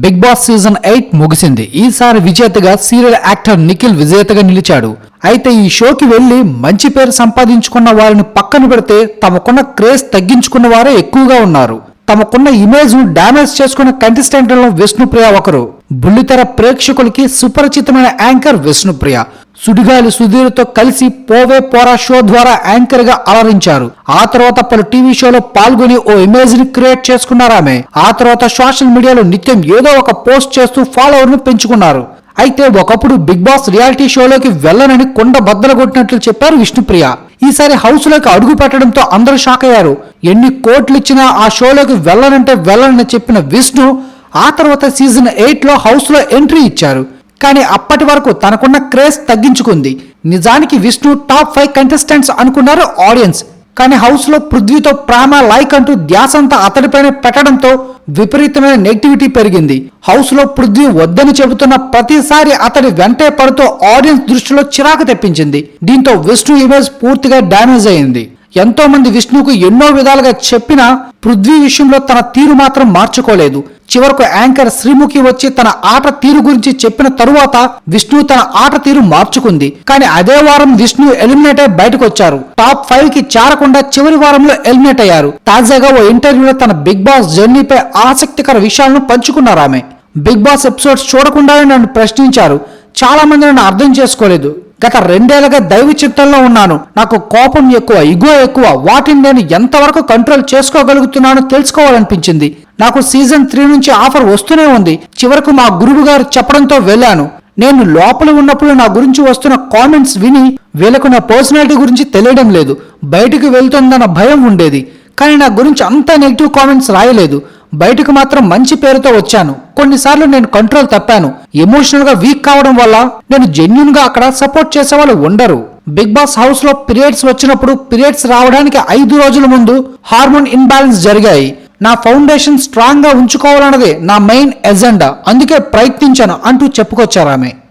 Big boss season eight ముగిసింది. ఈసారి విజేతగా సీరియల్ యాక్టర్ నిఖిల్ విజేతగా నిలిచాడు. అయితే ఈ షోకి వెళ్ళి మంచి పేరు సంపాదించుకున్న వారిని పక్కన పెడితే తమకున్న క్రేజ్ తగ్గించుకున్న వారే ఎక్కువగా ఉన్నారు. తమకున్న ఇమేజ్ను డామేజ్ చేసుకున్న కంటెస్టెంట్లలో విష్ణుప్రియ ఒకరు. బుల్లితెర ప్రేక్షకులకి సుపరిచితమైన యాంకర్ విష్ణుప్రియ. సుడిగాలి సుధీర్తో కలిసి పోవే పోరా షో ద్వారా యాంకర్గా అలరించారు. ఆ తర్వాత పలు టీవీ షోలో పాల్గొని ఓ ఇమేజ్ని క్రియేట్ చేసుకున్నారు ఆమె. ఆ తర్వాత సోషల్ మీడియాలో నిత్యం ఏదో ఒక పోస్ట్ చేస్తూ ఫాలోవర్ను పెంచుకున్నారు. అయితే ఒకప్పుడు బిగ్ బాస్ రియాలిటీ షోలోకి వెళ్ళనని కొండ బద్దలు కొట్టినట్లు చెప్పారు విష్ణుప్రియ. ఈసారి హౌస్లోకి అడుగు పెట్టడంతో అందరూ షాక్ అయ్యారు. ఎన్ని కోట్లు ఇచ్చినా ఆ షోలోకి వెళ్ళనంటే వెళ్ళనని చెప్పిన విష్ణు ఆ తర్వాత సీజన్ ఎయిట్లో హౌస్లో ఎంట్రీ ఇచ్చారు. కానీ అప్పటి వరకు తనకున్న క్రేజ్ తగ్గించుకుంది. నిజానికి విష్ణు టాప్ ఫైవ్ కంటెస్టెంట్స్ అనుకున్నారు ఆడియన్స్. కానీ హౌస్లో పృథ్వీతో ప్రేమ లైక్ అంటూ ధ్యాసంతా అతడిపైన పెట్టడంతో విపరీతమైన నెగిటివిటీ పెరిగింది. హౌస్లో పృథ్వీ వద్దని చెబుతున్న ప్రతిసారి అతడి వెంటే పడుతూ ఆడియన్స్ దృష్టిలో చిరాకు తెప్పించింది. దీంతో విష్ణు ఇమేజ్ పూర్తిగా డ్యామేజ్ అయింది. ఎంతోమంది విష్ణుకు ఎన్నో విధాలుగా చెప్పినా పృథ్వీ విషయంలో తన తీరు మాత్రం మార్చుకోలేదు. చివరకు యాంకర్ శ్రీముఖి వచ్చి తన ఆట తీరు గురించి చెప్పిన తరువాత విష్ణు తన ఆట తీరు మార్చుకుంది. కానీ అదే వారం విష్ణు ఎలిమినేట్ అయి బయటకు వచ్చారు టాప్ ఫైవ్కి చేరకుండా చివరి వారంలో ఎలిమినేట్ అయ్యారు. తాజాగా ఓ ఇంటర్వ్యూలో తన బిగ్ బాస్ జర్నీపై ఆసక్తికర విషయాలను పంచుకున్నారు ఆమె. బిగ్ బాస్ ఎపిసోడ్స్ చూడకుండానే నన్ను ప్రశ్నించారు. చాలా మంది నన్ను అర్థం చేసుకోలేదు. గత రెండేళ్ళుగా దైవ చిత్తంలో ఉన్నాను. నాకు కోపం ఎక్కువ ఇగో ఎక్కువ వాటిని నేను ఎంతవరకు కంట్రోల్ చేసుకోగలుగుతున్నానో తెలుసుకోవాలనిపించింది. నాకు సీజన్ త్రీ నుంచి ఆఫర్ వస్తూనే ఉంది. చివరకు మా గురువు గారు చెప్పడంతో వెళ్ళాను. నేను లోపల ఉన్నప్పుడు నా గురించి వస్తున్న కామెంట్స్ విని వీళ్ళకు నా పర్సనాలిటీ గురించి తెలియడం లేదు. బయటకు వెళ్తుందన్న భయం ఉండేది. కానీ నా గురించి అంత నెగిటివ్ కామెంట్స్ రాయలేదు. బయటకు మాత్రం మంచి పేరుతో వచ్చాను. కొన్నిసార్లు నేను కంట్రోల్ తప్పాను. ఎమోషనల్గా వీక్ కావడం వల్ల నేను జెన్యున్గా అక్కడ సపోర్ట్ చేసే వాళ్ళు ఉండరు. బిగ్ బాస్ హౌస్లో పీరియడ్స్ వచ్చినప్పుడు పీరియడ్స్ రావడానికి ఐదు రోజుల ముందు హార్మోన్ ఇన్బ్యాలెన్స్ జరిగాయి. నా ఫౌండేషన్ స్ట్రాంగ్గా ఉంచుకోవాలన్నదే నా మెయిన్ ఎజెండా అందుకే ప్రయత్నించాను అంటూ చెప్పుకొచ్చారు ఆమె.